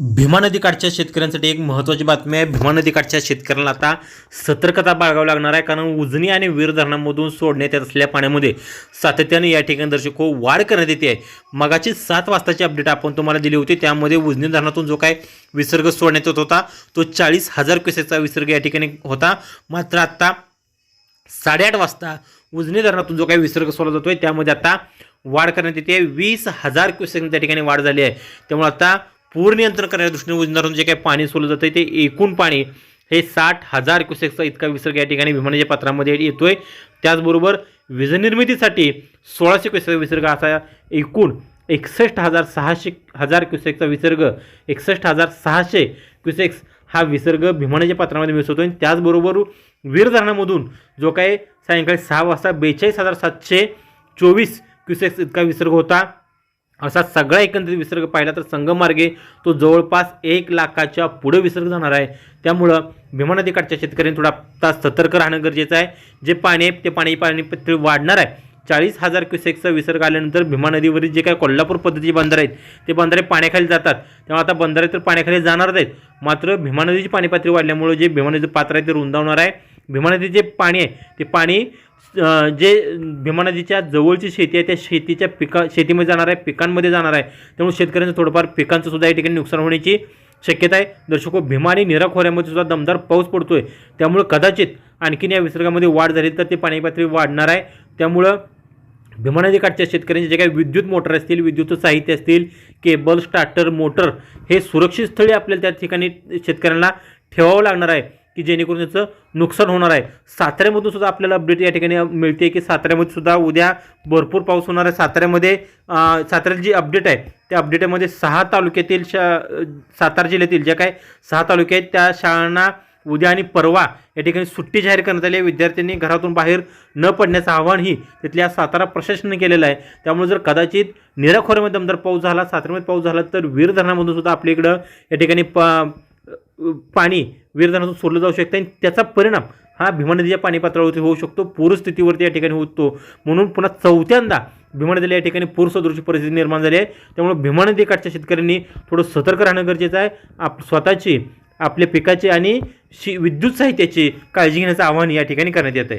भीमा नदीकाठच्या शेतकऱ्यांसाठी एक महत्त्वाची बातमी आहे. भीमा नदीकाठच्या शेतकऱ्यांना आता सतर्कता बाळगावी लागणार आहे. कारण उजनी आणि वीर धरणामधून सोडण्यात येत असलेल्या पाण्यामध्ये सातत्याने या ठिकाणी दर्शको वाढ करण्यात येते. आहे मगाची सात वाजताची अपडेट आपण तुम्हाला दिली होती. त्यामध्ये उजनी धरणातून जो काय विसर्ग सोडण्यात येत होता तो चाळीस हजार क्युसेकचा विसर्ग या ठिकाणी होता. मात्र आत्ता साडेआठ वाजता उजनी धरणातून जो काही विसर्ग सोडला जातोय त्यामध्ये आता वाढ करण्यात येते. वीस हजार क्युसेक त्या ठिकाणी वाढ झाली आहे. त्यामुळे आता पूर नियंत्रण करण्याच्या दृष्टीने उजनी जे काही पाणी सोडलं जातं ते एकूण पाणी हे साठ हजार क्युसेकचा इतका विसर्ग या ठिकाणी विमानाच्या पात्रामध्ये येतोय. त्याचबरोबर वीजनिर्मितीसाठी सोळाशे क्युसेक विसर्ग असा एकूण एकसष्ट हजार सहाशे हजार क्युसेकचा विसर्ग एकसष्ट हजार सहाशे क्युसेक्स हा विसर्ग भीमानाच्या पात्रामध्ये मिसळतो आणि त्याचबरोबर वीर धरणामधून जो काही सायंकाळी सहा वाजता बेचाळीस हजार सातशे चोवीस क्युसेक्स इतका विसर्ग होता. असा सगळा एकंदरीत विसर्ग पाहिला तर संगमार्गे तो जवळपास एक लाखाच्या पुढे विसर्ग जाणार आहे. त्यामुळं भीमा नदीकाठच्या शेतकऱ्यांनी थोडा तास सतर्क राहणं गरजेचं आहे. जे पाणी आहे ते पाणी पाणी पातळी वाढणार आहे. चाळीस हजार क्युसेकचा विसर्ग आल्यानंतर भीमा नदीवरील जे काही कोल्हापूर पद्धतीचे बंधारे आहेत ते बंधारे पाण्याखाली जातात. तेव्हा आता बंधारे तर पाण्याखाली जाणारच आहेत. मात्र भीमा नदीची पाणी पातळी वाढल्यामुळे जे भीमा नदीचं पात्र आहे ते रुंदावणार आहे. भीमा नदीचे जे पाणी आहे ते पाणी जे भीमा नदीच्या जवळची शेती आहे त्या शेतीच्या पिका शेतीमध्ये जाणार आहे पिकांमध्ये जाणार आहे त्यामुळे शेतकऱ्यांचं थोडंफार पिकांचं सुद्धा या ठिकाणी नुकसान होण्याची शक्यता आहे. दर्शको हो, भीमा आणि निरा खोऱ्यामध्ये सुद्धा दमदार पाऊस पडतो आहे त्यामुळं कदाचित आणखीन या विसर्गामध्ये वाढ झाली तर ते पाणी पातळी वाढणार आहे. त्यामुळं भीमा नदीकाठच्या शेतकऱ्यांचे जे काही विद्युत मोटर असतील विद्युत साहित्य असतील केबल स्टार्टर मोटर हे सुरक्षित स्थळी आपल्याला त्या ठिकाणी शेतकऱ्यांना ठेवावं लागणार आहे. की जेणेकरून त्याचं नुकसान होणार आहे. साताऱ्यामधून सुद्धा आपल्याला अपडेट या ठिकाणी मिळते की साताऱ्यामध्ये सुद्धा उद्या भरपूर पाऊस होणार आहे. साताऱ्यामध्ये साताऱ्याची जी अपडेट आहे त्या अपडेटमध्ये सहा तालुक्यातील शा सातारा जिल्ह्यातील ज्या काय सहा तालुके आहेत त्या शाळांना उद्या आणि परवा या ठिकाणी सुट्टी जाहीर करण्यात आली आहे. विद्यार्थ्यांनी घरातून बाहेर न पडण्याचं आवाहनही तिथल्या सातारा प्रशासनाने केलेलं आहे. त्यामुळे जर कदाचित निराखोऱ्यामध्ये दमदार पाऊस झाला साताऱ्यामध्ये पाऊस झाला तर वीर धरणामधून सुद्धा आपल्या इकडं या ठिकाणी प पाणी वीर सोडलं जाऊ शकतं आणि त्याचा परिणाम हा भीमा नदीच्या पाणी पातळीवरती होऊ शकतो पूरस्थितीवरती या ठिकाणी होतो. म्हणून पुन्हा चौथ्यांदा भीमा नदीला या ठिकाणी पूरसदृश्य परिस्थिती निर्माण झाली आहे. त्यामुळे भीमा नदीकाठच्या शेतकऱ्यांनी थोडं सतर्क राहणं गरजेचं आहे. आप स्वतःची आपल्या पिकाची आणि शि विद्युत साहित्याची काळजी घेण्याचं आवाहन या ठिकाणी करण्यात येत आहे